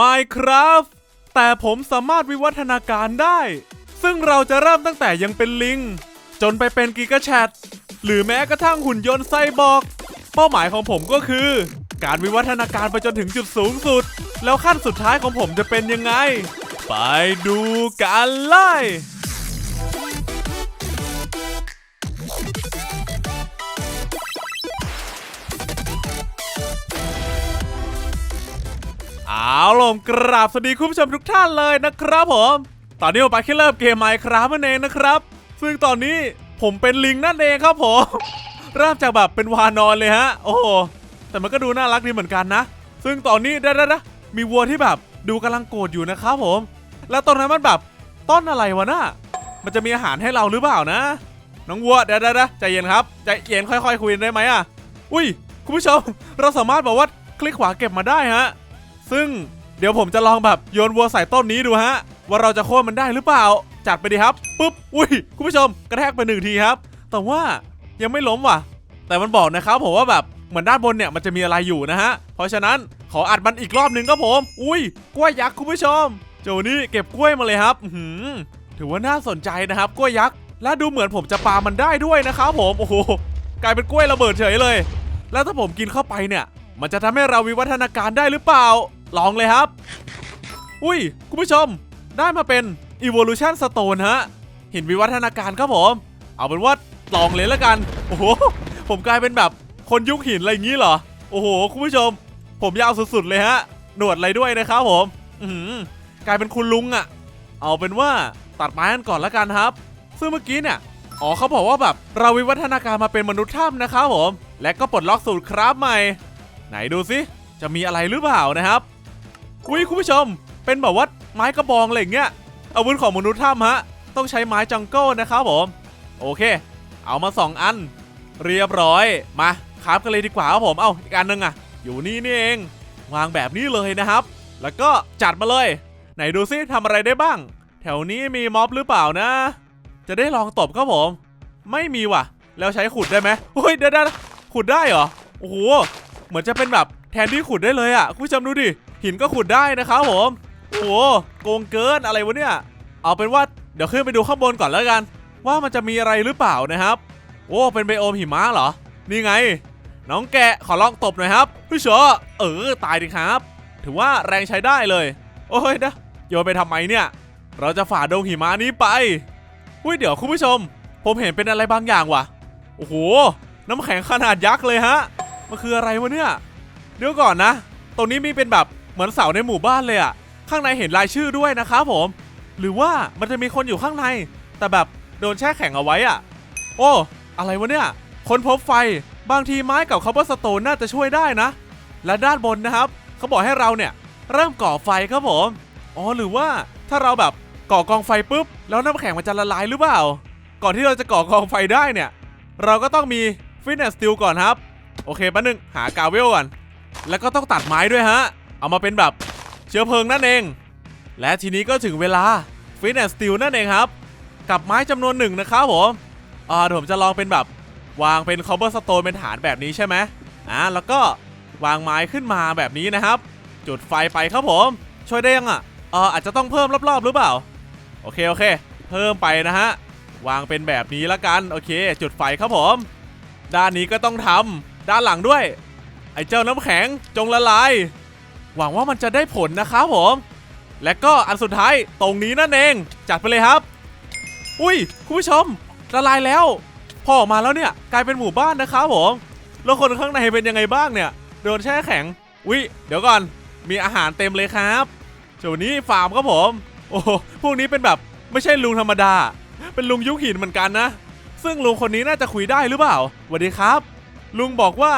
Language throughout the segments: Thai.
Minecraft แต่ผมสามารถวิวัฒนาการได้ ซึ่งเราจะเริ่มตั้งแต่ยังเป็นลิง จนไปเป็นกิกะแชทหรือแม้กระทั่งหุ่นยนต์ไซบอร์กเป้าหมายของผมก็คือ การวิวัฒนาการไปจนถึงจุดสูงสุด แล้วขั้นสุดท้ายของผมจะเป็นยังไง ไปดูกันเลย เอาล่ะกราบสวัสดีคุณผู้ชมทุกท่านเลยนะครับผม ตอนนี้ผมไปแค่เริ่มเกมไมค์ครับนั่นเองนะครับ ซึ่งตอนนี้ผมเป็นลิงนั่นเองครับผม เริ่มจากแบบเป็นวานอนเลยฮะ โอ้โห แต่มันก็ดูน่ารักดีเหมือนกันนะ ซึ่งตอนนี้ได้ได้ได้มีวัวที่แบบดูกำลังโกรธอยู่นะครับผม แล้วตรงนั้นมันแบบต้นอะไรวะน่ะ มันจะมีอาหารให้เราหรือเปล่านะ น้องวัวเดี๋ยวเดี๋ยวเดี๋ยวใจเย็นครับใจเย็นค่อยๆคุยกันได้ไหมอะ อุ้ยคุณผู้ชมเราสามารถบอกว่าคลิกขวาเก็บมาได้ฮะ ซึ่งเดี๋ยวผมจะลองแบบโยนวัวใส่ต้นนี้ดูฮะ ว่าเราจะโค่นมันได้หรือเปล่า จัดไปดีครับปุ๊บอุ้ยคุณผู้ชมกระแทกไปหนึ่งทีครับ แต่ว่ายังไม่ล้มว่ะ แต่มันบอกนะครับผมว่าแบบเหมือนด้านบนเนี่ยมันจะมีอะไรอยู่นะฮะ เพราะฉะนั้นขออัดมันอีกรอบหนึ่งครับผม อุ้ยกล้วยยักษ์คุณผู้ชมโจนี่เก็บกล้วยมาเลยครับหือถือว่าน่าสนใจนะครับกล้วยยักษ์และดูเหมือนผมจะปามันได้ด้วยนะครับผมโอ้โหกลายเป็นกล้วยระเบิดเฉยเลย แล้วถ้าผมกินเข้าไปเนี่ย มันจะทำให้เราวิวัฒนาการได้หรือเปล่า ลองเลยครับ อุ้ย คุณผู้ชม ได้มาเป็น evolution stone ฮะ เหินวิวัฒนาการครับผม เอาเป็นว่าลองเลยละกัน โอ้โห ผมกลายเป็นแบบคนยุคหินอะไรอย่างนี้เหรอ โอ้โห คุณผู้ชม ผมยาวสุดๆเลยฮะ หนวดอะไรด้วยนะครับผม อือหือกลายเป็นคุณลุงอะเอาเป็นว่าตัดไม้กันก่อนละกันครับ ซึ่งเมื่อกี้เนี่ย อ๋อเขาบอกว่าแบบเราวิวัฒนาการมาเป็นมนุษย์ถ้ำนะครับผม และก็ปลดล็อกสูตรคราฟใหม่ ไหนดูสิจะมีอะไรหรือเปล่านะครับ อุ้ยคุณผู้ชม เป็นแบบว่าไม้กระบองอะไรเงี้ยอาวุธของมนุษย์ถ้ำฮะ ต้องใช้ไม้จังเกิลนะครับผม โอเค เอามา 2 อัน เรียบร้อย มาคราฟกันเลยดีกว่าครับผม เอาอีกอันหนึงอะอยู่นี่นี่เอง วางแบบนี้เลยนะครับ แล้วก็จัดมาเลย ไหนดูซิทำอะไรได้บ้าง แถวนี้มีม็อบหรือเปล่านะ จะได้ลองตบครับผม ไม่มีว่ะ แล้วใช้ขุดได้ไหมเฮ้ยเดี๋ยวๆขุดได้เหรอ โอ้โห เหมือนจะเป็นแบบแทนที่ขุดได้เลยอะ่ะคุณผู้ชมดูดิ หินก็ขุดได้นะครับผมโอ้โหโกงเกินอะไรวะเนี่ย เอาเป็นว่าเดี๋ยวขึ้นไปดูข้างบนก่อนแล้วกัน ว่ามันจะมีอะไรหรือเปล่านะครับโอ้เป็นไบโอมหิมะเหรอ นี่ไง น้องแกะขอลองตบหน่อยครับพี่เชอเออตายดิครับ ถือว่าแรงใช้ได้เลย โอ้ยนะโยนไปทำไมเนี่ย เราจะฝ่าดงหิมะนี้ไปอุ้ยเดี๋ยวคุณผู้ชม ผมเห็นเป็นอะไรบางอย่างว่ะโอ้โหน้ำแข็งขนาดยักษ์เลยฮะมันคืออะไรวะเนี่ยเดี๋ยวก่อนนะ ตรงนี้มีเป็นแบบ เหมือนเสาในหมู่บ้านเลยอะข้างในเห็นรายชื่อด้วยนะครับผม หรือว่ามันจะมีคนอยู่ข้างใน แต่แบบโดนแช่แข็งเอาไว้อะโอ้อะไรวะเนี่ยคนพบไฟบางทีไม้กับคาร์บอนสโตนน่าจะช่วยได้นะ และด้านบนนะครับ เขาบอกให้เราเนี่ยเริ่มก่อไฟครับผมอ๋อหรือว่าถ้าเราแบบก่อกองไฟปุ๊บ แล้วน้ำแข็งมันจะละลายหรือเปล่า ก่อนที่เราจะก่อกองไฟได้เนี่ย เราก็ต้องมีฟินแอนสติลก่อนครับ โอเคแป๊บนึงหากาเวลก่อน แล้วก็ต้องตัดไม้ด้วยฮะ เอามาเป็นแบบเชื้อเพลิงนั่นเอง และทีนี้ก็ถึงเวลาฟินแอนสติลนั่นเองครับ กับไม้จำนวนหนึ่งนะครับผมอ่าผมจะลองเป็นแบบวางเป็นคอ b เบอร์สโตนเป็นฐานแบบนี้ใช่ไหมอ่าแล้วก็วางไม้ขึ้นมาแบบนี้นะครับ จุดไฟไปครับผม ช่วยได้ยังอะเอออาจจะต้องเพิ่มรอบๆหรือเปล่า โอเคโอเค เพิ่มไปนะฮะ วางเป็นแบบนี้ละกัน โอเค จุดไฟครับผม ด้านนี้ก็ต้องทำด้านหลังด้วย ไอ้เจ้าน้ำแข็งจงละลาย หวังว่ามันจะได้ผลนะครับผม และก็อันสุดท้ายตรงนี้นั่นเอง จัดไปเลยครับ อุ้ยคุณผู้ชมละลายแล้ว พอออกมาแล้วเนี่ยกลายเป็นหมู่บ้านนะครับผม แล้วคนข้างในเป็นยังไงบ้างเนี่ย โดนแช่แข็ง อุ้ยเดี๋ยวก่อน มีอาหารเต็มเลยครับเจ้านี้ฟาร์มครับผม โอ้พวกนี้เป็นแบบไม่ใช่ลุงธรรมดา เป็นลุงยุคหินเหมือนกันนะ ซึ่งลุงคนนี้น่าจะคุยได้หรือเปล่าสวัสดีครับ ลุงบอกว่า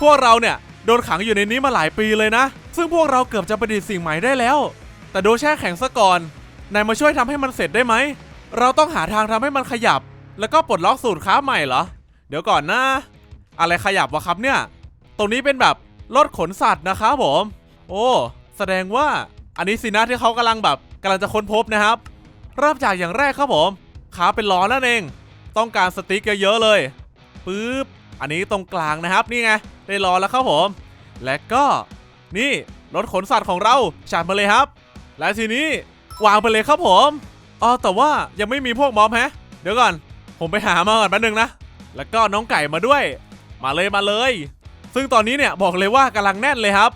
พวกเราเนี่ยโดนขังอยู่ในนี้มาหลายปีเลยนะ ซึ่งพวกเราเกือบจะประดิษฐ์สิ่งใหม่ได้แล้ว แต่โดนแช่แข็งซะก่อน นายมาช่วยทำให้มันเสร็จได้ไหม เราต้องหาทางทำให้มันขยับ แล้วก็ปลดล็อกสูตรค้าใหม่เหรอ เดี๋ยวก่อนนะ อะไรขยับวะครับเนี่ย ตรงนี้เป็นแบบรถขนสัตว์นะครับผม โอ้ แสดงว่าอันนี้สินะที่เขากำลังแบบกำลังจะค้นพบนะครับ เริ่มจากอย่างแรกครับผม ขาเป็นล้อนั่นเอง ต้องการสติ๊กเยอะๆเลยปึ๊บ อันนี้ตรงกลางนะครับ นี่ไง ได้ล้อแล้วครับผม และก็ นี่รถขนสัตว์ของเราจัดมาเลยครับ และทีนี้วางไปเลยครับผมอ๋อแต่ว่ายังไม่มีพวกมอบแฮะ เดี๋ยวก่อน ผมไปหามาก่อนแป๊บนึงนะ แล้วก็น้องไก่มาด้วย มาเลยมาเลย ซึ่งตอนนี้เนี่ยบอกเลยว่ากำลังแน่นเลยครับ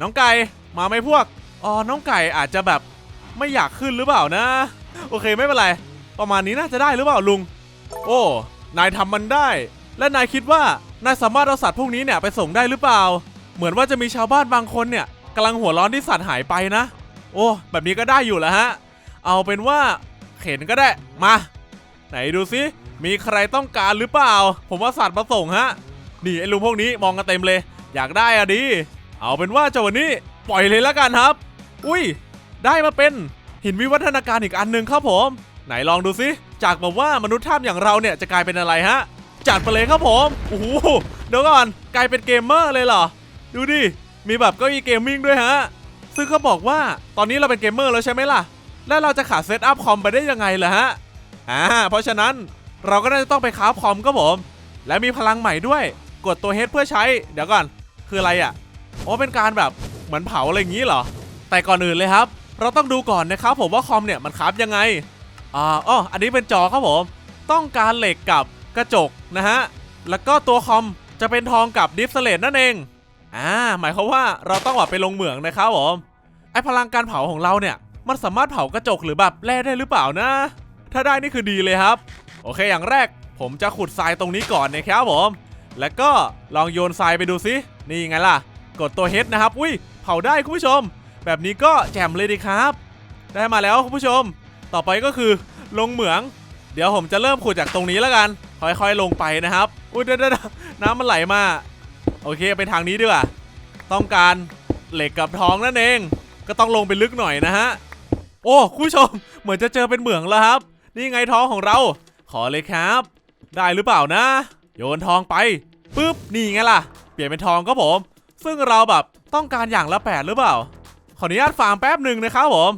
น้องไก่มาไหมพวกอ๋อน้องไก่อาจจะแบบไม่อยากขึ้นหรือเปล่านะ โอเคไม่เป็นไร ประมาณนี้น่าจะได้หรือเปล่าลุง โอ้นายทำมันได้ และนายคิดว่านายสามารถเอาสัตว์พวกนี้เนี่ยไปส่งได้หรือเปล่า เหมือนว่าจะมีชาวบ้านบางคนเนี่ยกำลังหัวร้อนที่สัตว์หายไปนะ โอ้แบบนี้ก็ได้อยู่แล้วฮะ เอาเป็นว่าเข็นก็ได้มา ไหนดูซิมีใครต้องการหรือเปล่า ผมว่าสัตว์มาส่งฮะนี่ไอ้ลุงพวกนี้มองกันเต็มเลย อยากได้อะดิเอาเป็นว่าเจ้าวันนี้ปล่อยเลยแล้วกันครับ อุ้ย ได้มาเป็นหินวิวัฒนาการอีกอันหนึ่งครับผม ไหนลองดูซิจากแบบว่ามนุษย์ถ้ำอย่างเราเนี่ยจะกลายเป็นอะไรฮะจัดไปเลยครับผมโอ้โหเดี๋ยวก่อนกลายเป็นเกมเมอร์เลยเหรอ ดูดิ มีแบบเก็อีเกมมิ่งด้วยฮะ ซึ่งเขาบอกว่าตอนนี้เราเป็นเกมเมอร์แล้วใช่ไหมล่ะ แล้วเราจะขาดเซตอัพคอมไปได้ยังไงล่ะฮะ อ่า เพราะฉะนั้นเราก็น่าจะต้องไปคราฟคอมครับผม และมีพลังใหม่ด้วย กดตัว H เพื่อใช้ เดี๋ยวก่อน คืออะไรอะอ๋อเป็นการแบบเหมือนเผาอะไรอย่างนี้เหรอ แต่ก่อนอื่นเลยครับ เราต้องดูก่อนนะครับผมว่าคอมเนี่ยมันคราฟยังไง อ่าอ๋ออันนี้เป็นจอครับผม ต้องการเหล็กกับกระจกนะฮะ แล้วก็ตัวคอมจะเป็นทองกับดิฟสเลตนั่นเอง อ่าหมายความว่าเราต้องแบบไปลงเหมืองนะครับผมไอพลังการเผาของเราเนี่ยมันสามารถเผากระจกหรือแบบแร่ได้หรือเปล่านะ ถ้าได้นี่คือดีเลยครับ โอเคอย่างแรก ผมจะขุดทรายตรงนี้ก่อนนะครับผม แล้วก็ลองโยนทรายไปดูซินี่ไงล่ะ กดตัวเฮดนะครับ อุ้ยเผาได้คุณผู้ชม แบบนี้ก็แจ่มเลยดีครับ ได้มาแล้วคุณผู้ชม ต่อไปก็คือลงเหมือง เดี๋ยวผมจะเริ่มขุดจากตรงนี้แล้วกัน ค่อยๆลงไปนะครับ อุ้ยเดี๋ยวน้ำมันไหลมา โอเคไปทางนี้ดีกว่า ต้องการเหล็กกับทองนั่นเอง ก็ต้องลงไปลึกหน่อยนะฮะ โอ้คุณผู้ชม เหมือนจะเจอเป็นเหมืองแล้วครับ นี่ไงทองของเรา ขอเลยครับ ได้หรือเปล่านะ โยนทองไปปุ๊บ นี่ไงล่ะ เปลี่ยนเป็นทองก็ผม ซึ่งเราแบบต้องการอย่างละแปดหรือเปล่า ขออนุญาตฟาร์มแป๊บหนึ่งนะครับผม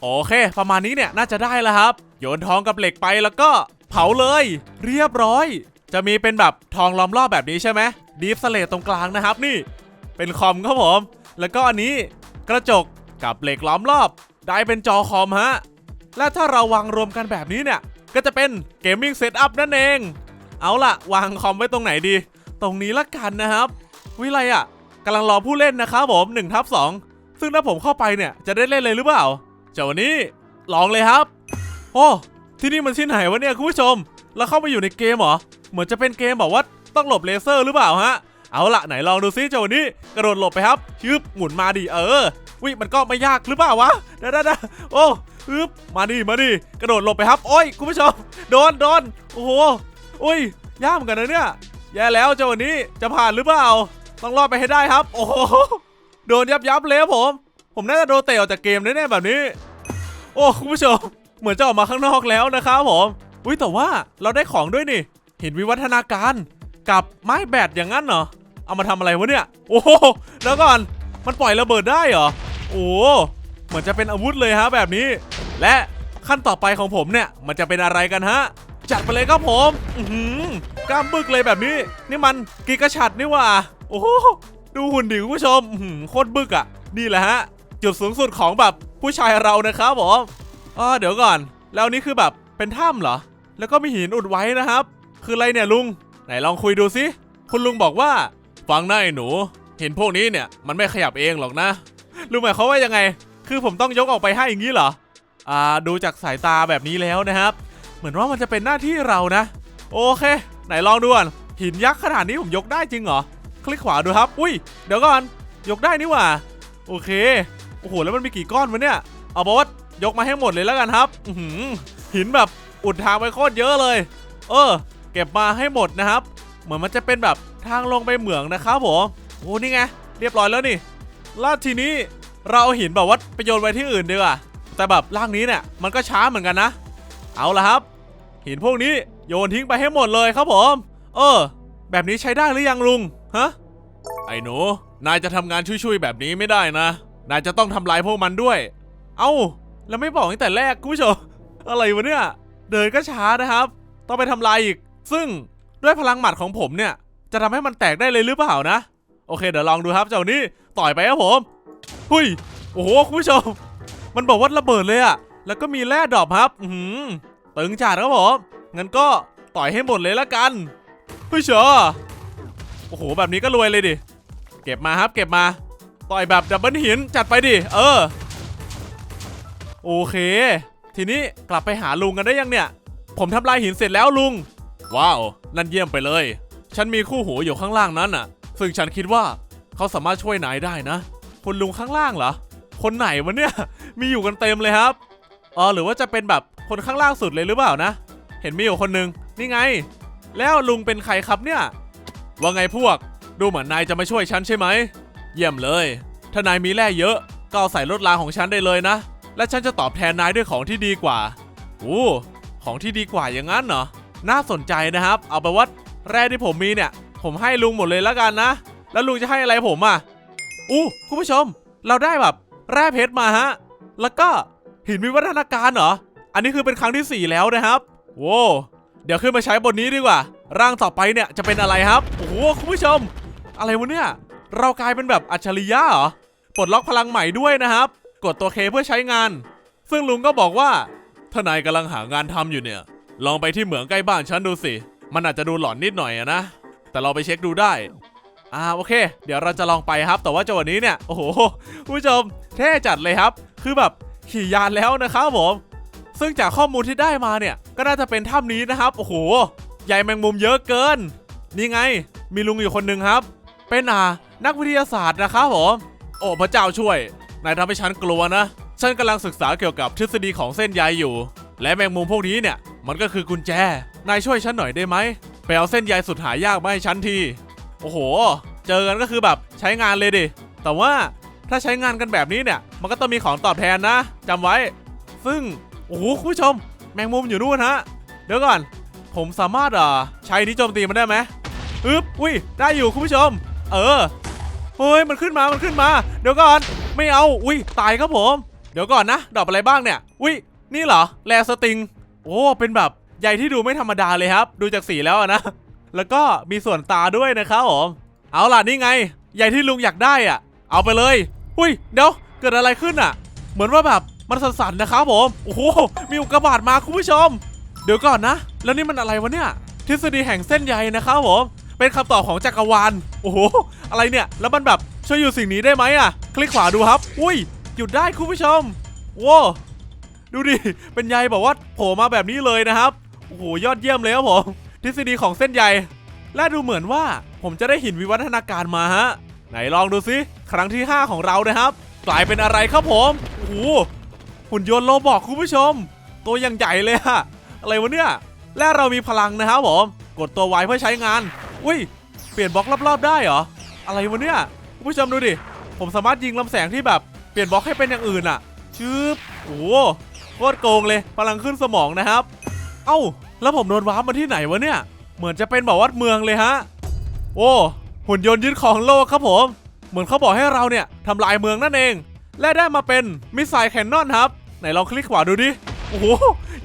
โอเค ประมาณนี้เนี่ยน่าจะได้แล้วครับ โยนทองกับเหล็กไปแล้วก็เผาเลย เรียบร้อย จะมีเป็นแบบทองล้อมรอบแบบนี้ใช่ไหมดีฟสเลตตรงกลางนะครับนี่ เป็นคอมครับผม แล้วก็อันนี้กระจกกับเหล็กล้อมรอบ ได้เป็นจอคอมฮะ และถ้าเราวางรวมกันแบบนี้เนี่ย ก็จะเป็นเกมมิ่งเซตอัพนั่นเอง เอาล่ะ วางคอมไว้ตรงไหนดี ตรงนี้ละกันนะครับ วิไลอะกำลังรอผู้เล่นนะครับผม1ทับ2ซึ่งถ้าผมเข้าไปเนี่ยจะได้เล่นเลยหรือเปล่าเจ้าวันนี้ลองเลยครับ โอ้ที่นี่มันที่ไหนวะเนี่ยคุณผู้ชม เราเข้ามาอยู่ในเกมเหรอ เหมือนจะเป็นเกมบอกว่าต้องหลบเลเซอร์หรือเปล่าฮะ เอาละไหนลองดูซิเจ้าวันนี้ กระโดดหลบไปครับชึบหมุนมาดิเออวิมันก็ไม่ยากหรือเปล่าวะเด้ได้ได้โอ้ฮึบมาดิมาดิกระโดดหลบไปครับ โอ้ยคุณผู้ชมโดนโดนโอ้โหอุ้ยยากเหมือนกันนะเนี่ยแย่แล้วเจ้าวันนี้จะผ่านหรือเปล่า ต้องรอดไปให้ได้ครับ โอ้โหโดนยับยับเลยผม ผมน่าจะโดนเตะออกจากเกมแน่ๆแบบนี้ โอ้คุณผู้ชมเหมือนจะออกมาข้างนอกแล้วนะครับผม อุ้ยแต่ว่าเราได้ของด้วยนี่ เห็นวิวัฒนาการกับไม้แบตอย่างนั้นเหรอ เอามาทำอะไรวะเนี่ย โอ้โหแล้วก่อนมันปล่อยระเบิดได้เหรอ โอ้เหมือนจะเป็นอาวุธเลยฮะแบบนี้ และขั้นต่อไปของผมเนี่ยมันจะเป็นอะไรกันฮะ จัดไปเลยครับผมอือหือกล้ามบึกเลยแบบนี้ นี่มันกิกะชัดนี่ว่า โอ้โหดูหุ่นดิคุณผู้ชมโคตรบึกอะ่ะ นี่แหละฮะ จุดสูงสุดของแบบผู้ชายเรานะครับผมอ๋อเดี๋ยวก่อน แล้วนี่คือแบบ เป็นถ้ำเหรอ แล้วก็มีหินอุดไว้นะครับ คืออะไรเนี่ยลุง ไหนลองคุยดูสิคุณลุงบอกว่าฟังหน้าไอ้หนู เห็นพวกนี้เนี่ยมันไม่ขยับเองหรอกนะลุงหมายเขาว่ายังไง คือผมต้องยกออกไปให้อย่างนี้เหรอ อ่าดูจากสายตาแบบนี้แล้วนะครับ เหมือนว่ามันจะเป็นหน้าที่เรานะ โอเค ไหนลองดูก่อนหินยักษ์ขนาดนี้ผมยกได้จริงเหรอ คลิกขวาดูครับ อุ้ย เดี๋ยวก่อน ยกได้นี่หว่า โอเค โอ้โห แล้วมันมีกี่ก้อนวะเนี่ย เอาบอกว่ายกมาให้หมดเลยแล้วกันครับ อื หินแบบอุดทางไปโคตรเยอะเลย เออ เก็บมาให้หมดนะครับ เหมือนมันจะเป็นแบบทางลงไปเหมืองนะครับผมโอ้นี่ไงเรียบร้อยแล้วนี่แล้วทีนี้เราเอาหินแบบว่าไปโยนไว้ที่อื่นดีกว่าแต่แบบร่างนี้เนี่ยมันก็ช้าเหมือนกันนะ เอาละครับ หินพวกนี้โยนทิ้งไปให้หมดเลยครับผม เออ แบบนี้ใช้ได้หรือยังลุงฮะไอ้หนูนายจะทำงานช่วยๆแบบนี้ไม่ได้นะ นายจะต้องทำลายพวกมันด้วย เอ้าแล้วไม่บอกตั้งแต่แรกคุณผู้ชม อะไรวะเนี่ย เดินก็ช้านะครับ ต้องไปทำลายอีก ซึ่งด้วยพลังหมัดของผมเนี่ย จะทำให้มันแตกได้เลยหรือเปล่านะ โอเค เดี๋ยวลองดูครับ เจ้านี้ต่อยไปครับผมหุยโอ้โหคุณผู้ชม มันบอกว่าระเบิดเลยอะแล้วก็มีแร่ดรอปครับ อือหือตึงจัดครับผมงั้นก็ต่อยให้หมดเลยละกันเฮ้ยเชอโอ้โห แบบนี้ก็รวยเลยดิ เก็บมาครับ เก็บมา ต่อยแบบดับเบิลหิน จัดไปดิ เออ โอเค ทีนี้กลับไปหาลุงกันได้ยังเนี่ย ผมทำลายหินเสร็จแล้วลุง ว้าว นั่นเยี่ยมไปเลย ฉันมีคู่หูอยู่ข้างล่างนั้นน่ะ ซึ่งฉันคิดว่าเขาสามารถช่วยนายได้นะ คุณลุงข้างล่างเหรอ คนไหนวะเนี่ย มีอยู่กันเต็มเลยครับอ๋อหรือว่าจะเป็นแบบคนข้างล่างสุดเลยหรือเปล่านะ เห็นมีอยู่คนหนึง นี่ไง แล้วลุงเป็นใครครับเนี่ย ว่าไงพวก ดูเหมือนนายจะมาช่วยฉันใช่ไหม เยี่ยมเลย ถ้านายมีแร่เยอะ ก็เอาใส่รถรางของฉันได้เลยนะ และฉันจะตอบแทนนายด้วยของที่ดีกว่าโอ้ของที่ดีกว่าอย่างนั้นเหรอ น่าสนใจนะครับ เอาไปนว่าแร่ที่ผมมีเนี่ย ผมให้ลุงหมดเลยแล้วกันนะ แล้วลุงจะให้อะไรผมอะอู้คุณผู้ชม เราได้แบบแร่เพชรมาฮะ แล้วก็หินวิวัฒนาการเหรอ อันนี้คือเป็นครั้งที่ 4 แล้วนะครับโว้วเดี๋ยวขึ้นมาใช้บนนี้ดีกว่า ร่างต่อไปเนี่ยจะเป็นอะไรครับ โอ้โหคุณผู้ชม อะไรวะเนี่ย เรากลายเป็นแบบอัจฉริยะเหรอ ปลดล็อกพลังใหม่ด้วยนะครับ กดตัวเคเพื่อใช้งาน ซึ่งลุงก็บอกว่าถ้านายกำลังหางานทำอยู่เนี่ย ลองไปที่เหมืองใกล้บ้านฉันดูสิ มันอาจจะดูหลอนนิดหน่อยอะนะ แต่เราไปเช็คดูได้ อ่าโอเค เดี๋ยวเราจะลองไปครับ แต่ว่าจังหวะนี้เนี่ย โอ้โหคุณผู้ชมเท่จัดเลยครับ คือแบบขี่ยานแล้วนะครับผม ซึ่งจากข้อมูลที่ได้มาเนี่ย ก็น่าจะเป็นถ้ำนี้นะครับ โอ้โหใยแมงมุมเยอะเกิน นี่ไง มีลุงอยู่คนหนึ่งครับ เป็นอ่านักวิทยาศาสตร์นะครับผม โอ้พระเจ้าช่วย นายทำให้ฉันกลัวนะ ฉันกำลังศึกษาเกี่ยวกับทฤษฎีของเส้นใยอยู่ และแมงมุมพวกนี้เนี่ย มันก็คือกุญแจ นายช่วยฉันหน่อยได้ไหม ไปเอาเส้นใยสุดหายากมาให้ฉันที โอ้โห เจอกันก็คือแบบใช้งานเลยดิ แต่ว่าถ้าใช้งานกันแบบนี้เนี่ย มันก็ต้องมีของตอบแทนนะจำไว้ ซึ่ง โอ้โห คุณผู้ชม แมงมุมอยู่นู่นฮะ เดี๋ยวก่อน ผมสามารถอ่อใช้นี้โจมตีมันได้ไหมอึ๊บ อุ้ย ได้อยู่คุณผู้ชม เออ เฮ้ย มันขึ้นมา มันขึ้นมา เดี๋ยวก่อน ไม่เอา อุ้ยตายครับผม เดี๋ยวก่อนนะ ดอกอะไรบ้างเนี่ย อุ้ยนี่เหรอแลสติง โอ้ เป็นแบบใยที่ดูไม่ธรรมดาเลยครับ ดูจากสีแล้วนะ แล้วก็มีส่วนตาด้วยนะครับผม เอาล่ะนี่ไงใยที่ลุงอยากได้อะ เอาไปเลย อุ้ย เดี๋ยว เกิดอะไรขึ้นอะ เหมือนว่าแบบมันสั่นๆนะครับผม โอ้โห มีอุกกาบาตมาคุณผู้ชม เดี๋ยวก่อนนะ แล้วนี่มันอะไรวะเนี่ย ทฤษฎีแห่งเส้นใยนะครับผม เป็นคำตอบของจักรวาล โอ้โห อะไรเนี่ย แล้วมันแบบ ช่วยอยู่สิ่งนี้ได้ไหมอะ คลิกขวาดูครับ อุ้ย หยุดได้คุณผู้ชมว้าดูดิ เป็นใยแบบว่าโผล่มาแบบนี้เลยนะครับ โอ้โห ยอดเยี่ยมเลยครับผม ทฤษฎีของเส้นใย และดูเหมือนว่าผมจะได้หินวิวัฒนาการมาฮะ ไหนลองดูซิ ครั้งที่ 5 ของเรานะครับ กลายเป็นอะไรครับผม โอ้โห หุ่นยนต์โลบอกคุณผู้ชม ตัวยังใหญ่เลยอะอะไรวะเนี่ย และเรามีพลังนะครับผม กดตัวไวเพื่อใช้งาน อุ้ย เปลี่ยนบล็อกรอบๆได้เหรอ อะไรวะเนี่ย คุณผู้ชมดูดิ ผมสามารถยิงลำแสงที่แบบเปลี่ยนบล็อกให้เป็นอย่างอื่นอะชืบโอ้โหโคตรโกงเลยพลังขึ้นสมองนะครับ เอ้า แล้วผมโดนวาร์ปมาที่ไหนวะเนี่ย เหมือนจะเป็นบอกว่าเมืองเลยฮะ โอ้ หุ่นยนต์ยึดของโลกครับผม เหมือนเขาบอกให้เราเนี่ยทำลายเมืองนั่นเอง และได้มาเป็นมิสไซล์แคนนอนครับ ไหนลองคลิกขวาดูดิ โอ้โห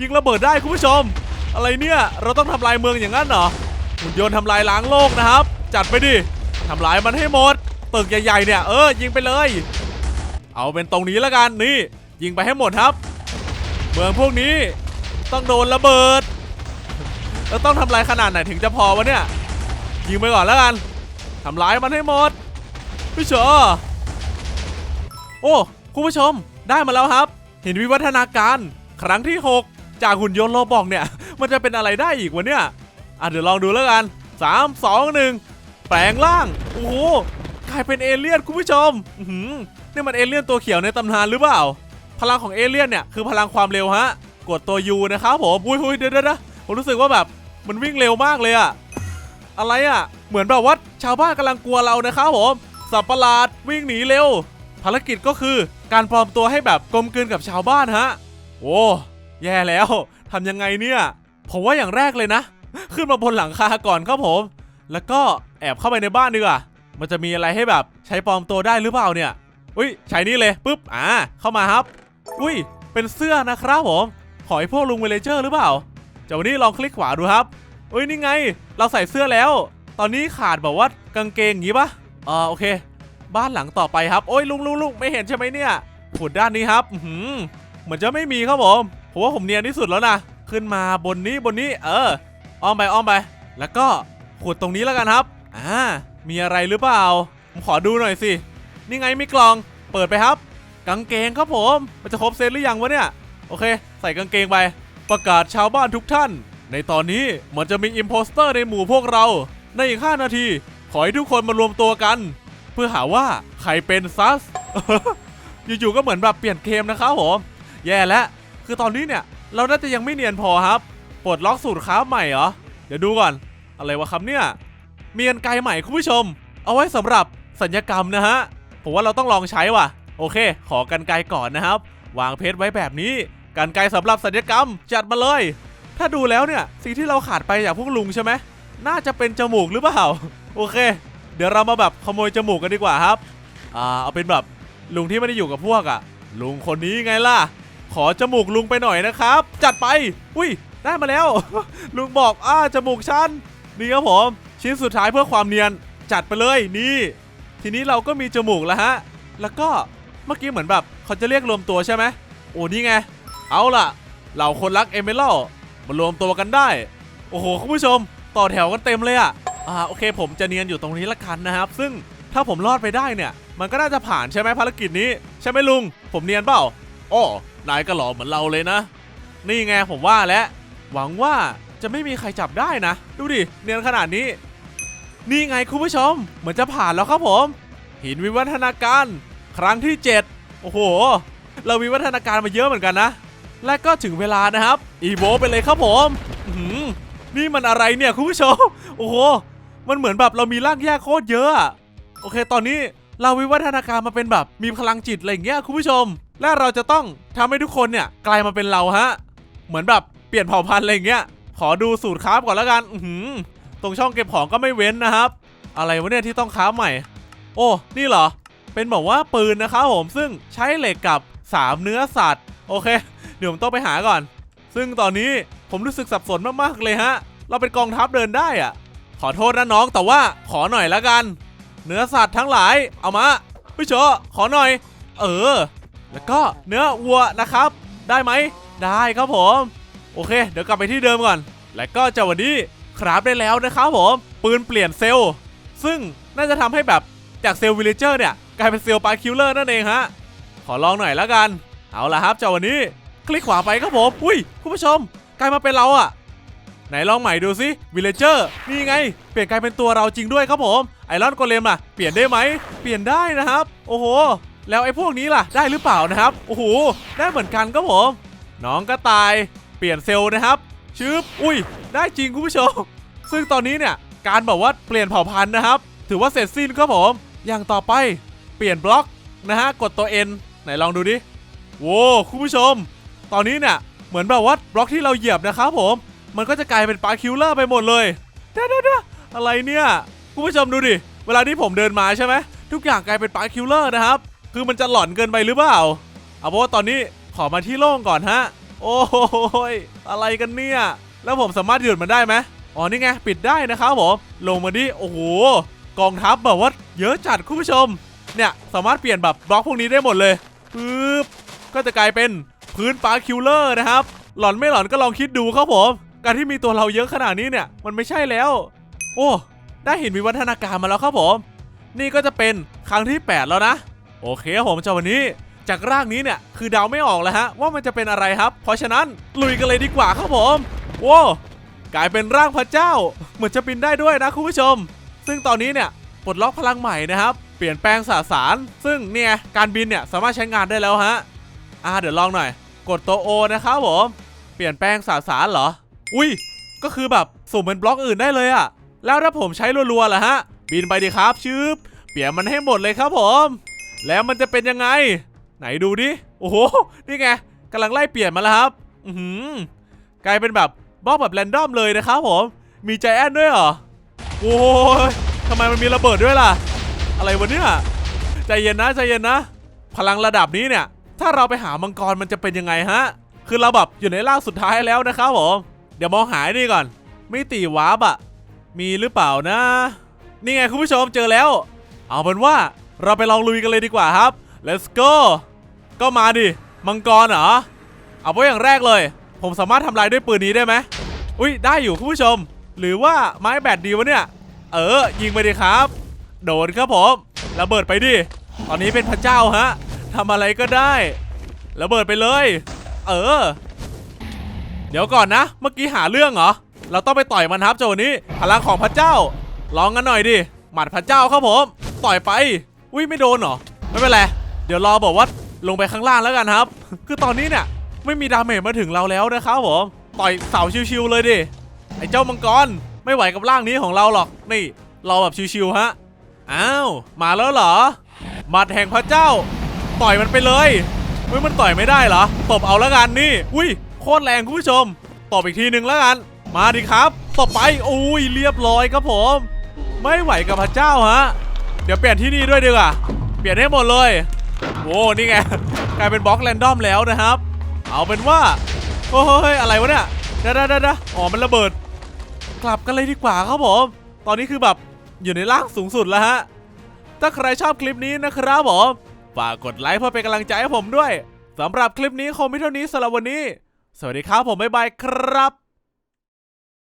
ยิงระเบิดได้คุณผู้ชม อะไรเนี่ย เราต้องทำลายเมืองอย่างนั้นเหรอ หุ่นยนต์ทำลายล้างโลกนะครับ จัดไปดิทำลายมันให้หมด ตึกใหญ่ๆเนี่ยเออยิงไปเลย เอาเป็นตรงนี้แล้วกันนี่ยิงไปให้หมดครับ เมืองพวกนี้ต้องโดนระเบิดแล้วต้องทำลายขนาดไหนถึงจะพอวะเนี่ยยิงไปก่อนแล้วกันทำร้ายมันให้หมดพี่เชอโอ้คุณผู้ชมได้มาแล้วครับ เห็นวิวัฒนาการครั้งที่ 6 จากหุ่นยนต์โลบอกเนี่ย มันจะเป็นอะไรได้อีกวะเนี่ยอะเดี๋ยวลองดูแล้วกัน 3 2 1 แปลงร่าง โอ้โห กลายเป็นเอเลี่ยนคุณผู้ชมนี่มันเอเลี่ยนตัวเขียวในตำนานหรือเปล่า พลังของเอเลี่ยนเนี่ยคือพลังความเร็วฮะ กดตัว U นะครับผมอุ้ยอุ้ยเดี๋ยวเดี๋ยวเดี๋ยวผมรู้สึกว่าแบบมันวิ่งเร็วมากเลยอะอะไรอะเหมือนแบบว่าชาวบ้านกำลังกลัวเรานะครับผมสับประหลาดวิ่งหนีเร็ว ภารกิจก็คือการปลอมตัวให้แบบกลมกลืนกับชาวบ้านฮะโอ้แย่แล้วทำยังไงเนี่ยผมว่าอย่างแรกเลยนะ ขึ้นมาบนหลังคาก่อนครับผม แล้วก็แอบเข้าไปในบ้านดีกว่า มันจะมีอะไรให้แบบใช้ปลอมตัวได้หรือเปล่าเนี่ย อุ้ยใช้นี่เลยปุ๊บ อ่า เข้ามาครับ อุ้ย เป็นเสื้อนะครับผม ขอให้พวกลุงเวเลเจอร์หรือเปล่าเดี๋ยววันนี้ลองคลิกขวาดูครับ อุ้ยนี่ไง เราใส่เสื้อแล้ว ตอนนี้ขาดแบบว่ากางเกงอย่างงี้ปะอ่าโอเค บ้านหลังต่อไปครับ โอ้ยลุงลุงลุงไม่เห็นใช่ไหมเนี่ยขุดด้านนี้ครับหือเหมือนจะไม่มีครับผมผมว่าผมเนียนที่สุดแล้วนะ ขึ้นมาบนนี้บนนี้ เอออ้อมไปอ้อมไป แล้วก็ขุดตรงนี้แล้วกันครับ อ่า มีอะไรหรือเปล่า ผมขอดูหน่อยสิ นี่ไงมีกล่อง เปิดไปครับ กางเกงครับผม มันจะครบเซตหรือยังวะเนี่ย โอเค ใส่กางเกงไป ประกาศชาวบ้านทุกท่าน ในตอนนี้มันจะมีอิมโพสเตอร์ในหมู่พวกเรา ในอีก 5 นาที ขอให้ทุกคนมารวมตัวกัน เพื่อหาว่าใครเป็นซัส อยู่ๆก็เหมือนแบบเปลี่ยนเกมนะครับผม แย่แล้ว คือตอนนี้เนี่ย เราน่าจะยังไม่เนียนพอครับ ปลดล็อกสูตรค้าใหม่เหรอ เดี๋ยวดูก่อน อะไรวะครับเนี่ย มีกันไกลใหม่คุณผู้ชม เอาไว้สำหรับสัญญกรรมนะฮะ ผมว่าเราต้องลองใช้ว่ะ โอเค ขอกันไกลก่อนนะครับ วางเพชรไว้แบบนี้ กันไกลสำหรับสัญญกรรมจัดมาเลย ถ้าดูแล้วเนี่ยสิ่งที่เราขาดไปจากพวกลุงใช่ไหมน่าจะเป็นจมูกหรือเปล่า โอเค เดี๋ยวเรามาแบบขโมยจมูกกันดีกว่าครับ อ่า เอาเป็นแบบลุงที่ไม่ได้อยู่กับพวกอะลุงคนนี้ไงล่ะ ขอจมูกลุงไปหน่อยนะครับ จัดไป อุ้ย ได้มาแล้ว ลุงบอก อ้า จมูกฉัน นี่ครับผม ชิ้นสุดท้ายเพื่อความเนียนจัดไปเลยนี่ ทีนี้เราก็มีจมูกแล้วฮะ แล้วก็เมื่อกี้เหมือนแบบเขาจะเรียกรวมตัวใช่ไหมโอ้นี่ไง เอาล่ะ เหล่าคนรักเอเมรัลมารวมตัวกันได้ โอ้โหคุณผู้ชม ต่อแถวกันเต็มเลยอะอ่าโอเค ผมจะเนียนอยู่ตรงนี้ละกันนะครับ ซึ่งถ้าผมรอดไปได้เนี่ย มันก็น่าจะผ่านใช่ไหมภารกิจนี้ ใช่ไหมลุง ผมเนียนเปล่าอ้อนายก็หล่อเหมือนเราเลยนะ นี่ไงผมว่าแล้วหวังว่าจะไม่มีใครจับได้นะ ดูดิ เนียนขนาดนี้ นี่ไงคุณผู้ชม เหมือนจะผ่านแล้วครับผม หินวิวัฒนาการ ครั้งที่ 7 โอ้โห เราวิวัฒนาการมาเยอะเหมือนกันนะ และก็ถึงเวลานะครับ อีโวไปเลยครับผมหือนี่มันอะไรเนี่ยคุณผู้ชม โอ้โห มันเหมือนแบบเรามีร่างแยกโคตรเยอะโอเค ตอนนี้เราวิวัฒนาการมาเป็นแบบมีพลังจิตอะไรอย่างเงี้ยคุณผู้ชม และเราจะต้องทำให้ทุกคนเนี่ยกลายมาเป็นเราฮะ เหมือนแบบเปลี่ยนเผ่าพันธุ์อะไรอย่างเงี้ย ขอดูสูตรคราฟก่อนแล้วกัน อื ตรงช่องเก็บของก็ไม่เว้นนะครับ อะไรวะเนี่ยที่ต้องคราใหม่ โอ้นี่เหรอ เป็นบอกว่าปืนนะครับผมซึ่งใช้เหล็กกับ 3 เนื้อสัตว์ โอเค เดี๋ยวผมต้องไปหาก่อน ซึ่งตอนนี้ผมรู้สึกสับสนมากๆเลยฮะ เราเป็นกองทัพเดินได้อะขอโทษนะน้องแต่ว่าขอหน่อยละกัน เนื้อสัตว์ทั้งหลายเอามาพี่โชขอหน่อย เออ แล้วก็เนื้อวัวนะครับ ได้ไหมได้ครับผม โอเค เดี๋ยวกลับไปที่เดิมก่อน และก็จะวันนี้ คราฟได้แล้วนะครับผม ปืนเปลี่ยนเซลล์ ซึ่งน่าจะทำให้แบบจากเซลล์วิลเลเจอร์เนี่ย กลายเป็นเซลล์ปาคิลเลอร์นั่นเองฮะ ขอลองหน่อยแล้วกัน เอาละครับจาวันนี้ คลิกขวาไปครับผม อุ้ย คุณผู้ชม กลายมาเป็นเราอะไหนลองใหม่ดูสิวิลเลเจอร์นี่ไง เปลี่ยนกลายเป็นตัวเราจริงด้วยครับผมไอรอนโกเลมล่ะเปลี่ยนได้ไหมเปลี่ยนได้นะครับ โอ้โห แล้วไอ้พวกนี้ล่ะได้หรือเปล่านะครับโอ้โหได้เหมือนกันครับผมน้องก็ตายเปลี่ยนเซลล์นะครับ ชึบอุ้ย ได้จริงคุณผู้ชม ซึ่งตอนนี้เนี่ย การบอกว่าเปลี่ยนเผ่าพันธุ์นะครับ ถือว่าเสร็จสิ้นครับผม อย่างต่อไปเปลี่ยนบล็อกนะฮะ กดตัว N ไหนลองดูดิโว้คุณผู้ชม ตอนนี้เนี่ย เหมือนแบบว่าบล็อกที่เราเหยียบนะครับผม มันก็จะกลายเป็นปลาคิวเลอร์ไปหมดเลยเด้อเด้อเด้ออะไรเนี่ย คุณผู้ชมดูดิ เวลาที่ผมเดินมาใช่ไหม ทุกอย่างกลายเป็นปลาคิวเลอร์นะครับ คือมันจะหลอนเกินไปหรือเปล่า เอาเป็นว่าตอนนี้ขอมาที่โล่งก่อนฮะ โอ้ยอะไรกันเนี่ย แล้วผมสามารถหยุดมันได้ไหมอ๋อนี่ไงปิดได้นะครับผมลงมาดิโอ้โหกองทัพแบบว่าเยอะจัดคุณผู้ชม เนี่ยสามารถเปลี่ยนแบบบล็อกพวกนี้ได้หมดเลยปึ๊บก็จะกลายเป็นพื้นปลาคิวเลอร์นะครับ หลอนไม่หลอนก็ลองคิดดูครับผมการที่มีตัวเราเยอะขนาดนี้เนี่ย มันไม่ใช่แล้ว โอ้ได้เห็นวิวัฒนาการมาแล้วครับผม นี่ก็จะเป็นครั้งที่ 8 แล้วนะ โอเคครับผมจากวันนี้ จากร่างนี้เนี่ยคือเดาไม่ออกแล้วฮะว่ามันจะเป็นอะไรครับ เพราะฉะนั้นลุยกันเลยดีกว่าครับผมโว้กลายเป็นร่างพระเจ้า เหมือนจะบินได้ด้วยนะคุณผู้ชม ซึ่งตอนนี้เนี่ยปลดล็อกพลังใหม่นะครับ เปลี่ยนแปลงสาสาร ซึ่งเนี่ยการบินเนี่ยสามารถใช้งานได้แล้วฮะอ่าเดี๋ยวลองหน่อย กดตัวโอนะครับผมเปลี่ยนแปลงสาสารเหรอ อุ้ย ก็คือแบบสุ่มเป็นบล็อกอื่นได้เลยอะแล้วถ้าผมใช้รัวๆล่ะฮะ บินไปดิครับชืบเปลี่ยนมันให้หมดเลยครับผม แล้วมันจะเป็นยังไง ไหนดูดิ โอ้โห นี่ไงกำลังไล่เปลี่ยนมาแล้วครับ อือหือกลายเป็นแบบบล็อกแบบแรนดอมเลยนะครับผม มีใจแอนด้วยเหรอ โอ้ยทำไมมันมีระเบิดด้วยล่ะ อะไรวะเนี่ย ใจเย็นนะใจเย็นนะ พลังระดับนี้เนี่ย ถ้าเราไปหามังกรมันจะเป็นยังไงฮะ คือเราแบบอยู่ในร่าสุดท้ายแล้วนะครับผม เดี๋ยวมองหายนี่ก่อนมิติวาร์ปอะมีหรือเปล่านะ นี่ไงคุณผู้ชมเจอแล้ว เอาเป็นว่าเราไปลองลุยกันเลยดีกว่าครับ let's go ก็มาดิ มังกรเหรอ เอาไว้อย่างแรกเลย ผมสามารถทำลายด้วยปืนนี้ได้ไหมอุ้ยได้อยู่คุณผู้ชม หรือว่าไม้แบตดีวะเนี่ย เออ ยิงไปดิครับ โดนครับผม ระเบิดไปดิ ตอนนี้เป็นพระเจ้าฮะทำอะไรก็ได้ ระเบิดไปเลย เออ เดี๋ยวก่อนนะ เมื่อกี้หาเรื่องเหรอ เราต้องไปต่อยมันครับโจนี้ พลังของพระเจ้า ลองกันหน่อยดิ หมัดพระเจ้าครับผม ต่อยไป อุ้ยไม่โดนเหรอ ไม่เป็นไร เดี๋ยวรอบอกว่าลงไปข้างล่างแล้วกันครับ คือตอนนี้เนี่ยไม่มีดาเมจมาถึงเราแล้วนะครับผมต่อยเสาชิวๆเลยดิไอ้เจ้ามังกรไม่ไหวกับร่างนี้ของเราหรอกนี่เราแบบชิวๆฮะอ้าวมาแล้วเหรอมัดแห่งพระเจ้า ต่อยมันไปเลยเฮ้ยมันต่อยไม่ได้เหรอตบเอาแล้วกันนี่ อุ้ยโคตรแรงคุณผู้ชมตบอีกทีหนึ่งแล้วกัน มาดิครับตบไปอุ้ยเรียบร้อยครับผม ไม่ไหวกับพระเจ้าฮะ เดี๋ยวเปลี่ยนที่นี่ด้วยดีกว่าเปลี่ยนให้หมดเลย โว้นี่ไงกลายเป็นบล็อกแรนดอมแล้วนะครับ เอาเป็นว่าโอ้ยอะไรวะเนี่ยเด้ได้ได้อ๋อมันระเบิด กลับกันเลยดีกว่าครับผมตอนนี้คือแบบอยู่ในร่างสูงสุดแล้วฮะถ้าใครชอบคลิปนี้นะครับผมฝากกดไลค์เพื่อเป็นกำลังใจให้ผมด้วยสำหรับคลิปนี้คงไม่เท่านี้สำหรับวันนี้ สวัสดีครับผมบ๊ายบายครับ